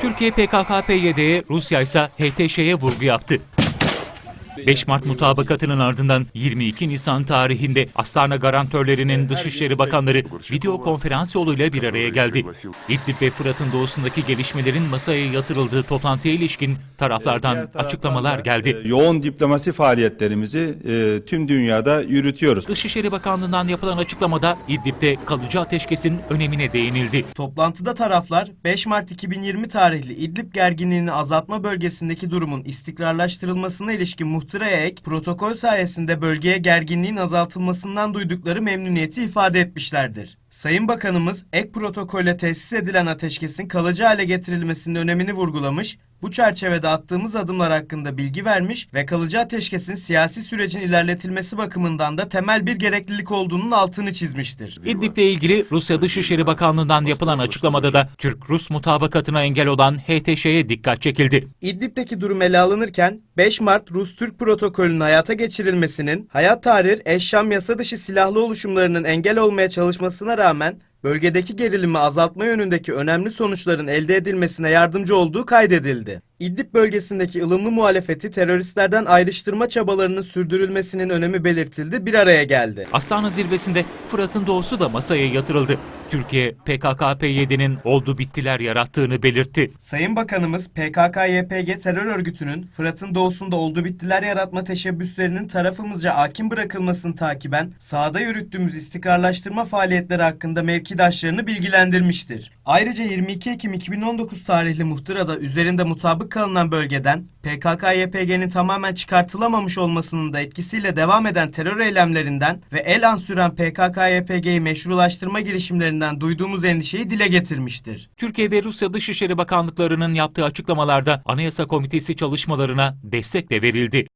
Türkiye PKK-PYD'ye, Rusya ise HTŞ'ye vurgu yaptı. 5 Mart mutabakatının ardından 22 Nisan tarihinde Astana garantörlerinin Dışişleri Bakanları video konferans yoluyla bir araya geldi. İdlib ve Fırat'ın doğusundaki gelişmelerin masaya yatırıldığı toplantıya ilişkin taraflardan açıklamalar geldi. Yoğun diplomasi faaliyetlerimizi e, tüm dünyada yürütüyoruz. Dışişleri Bakanlığı'ndan yapılan açıklamada İdlib'de kalıcı ateşkesin önemine değinildi. Toplantıda taraflar 5 Mart 2020 tarihli İdlib gerginliğini azaltma bölgesindeki durumun istikrarlaştırılmasına ilişkin muhtıraya ek protokol sayesinde bölgeye gerginliğin azaltılmasından duydukları memnuniyeti ifade etmişlerdir. Sayın Bakanımız ek protokolle tesis edilen ateşkesin kalıcı hale getirilmesinin önemini vurgulamış, bu çerçevede attığımız adımlar hakkında bilgi vermiş ve kalıcı ateşkesin siyasi sürecin ilerletilmesi bakımından da temel bir gereklilik olduğunun altını çizmiştir. İdlib'le ilgili Rusya Dışişleri Bakanlığı'ndan yapılan açıklamada da Türk-Rus mutabakatına engel olan HTŞ'ye dikkat çekildi. İdlib'deki durum ele alınırken 5 Mart Rus-Türk protokolünün hayata geçirilmesinin Hayat Tahrir, Eşşam yasa dışı silahlı oluşumlarının engel olmaya çalışmasına rağmen bölgedeki gerilimi azaltma yönündeki önemli sonuçların elde edilmesine yardımcı olduğu kaydedildi. İdlib bölgesindeki ılımlı muhalefeti teröristlerden ayrıştırma çabalarının sürdürülmesinin önemi belirtildi, bir araya geldi. Astana zirvesinde Fırat'ın doğusu da masaya yatırıldı. Türkiye, PKK-PYD'nin oldu bittiler yarattığını belirtti. Sayın Bakanımız PKK-YPG terör örgütünün Fırat'ın doğusunda oldu bittiler yaratma teşebbüslerinin tarafımızca hakim bırakılmasını takiben sahada yürüttüğümüz istikrarlaştırma faaliyetleri hakkında mevkidaşlarını bilgilendirmiştir. Ayrıca 22 Ekim 2019 tarihli muhtırada üzerinde mutabık kalınan bölgeden PKK-YPG'nin tamamen çıkartılamamış olmasının da etkisiyle devam eden terör eylemlerinden ve el an süren PKK-YPG'yi meşrulaştırma girişimlerinden duyduğumuz endişeyi dile getirmiştir. Türkiye ve Rusya Dışişleri Bakanlıklarının yaptığı açıklamalarda Anayasa Komitesi çalışmalarına destek de verildi.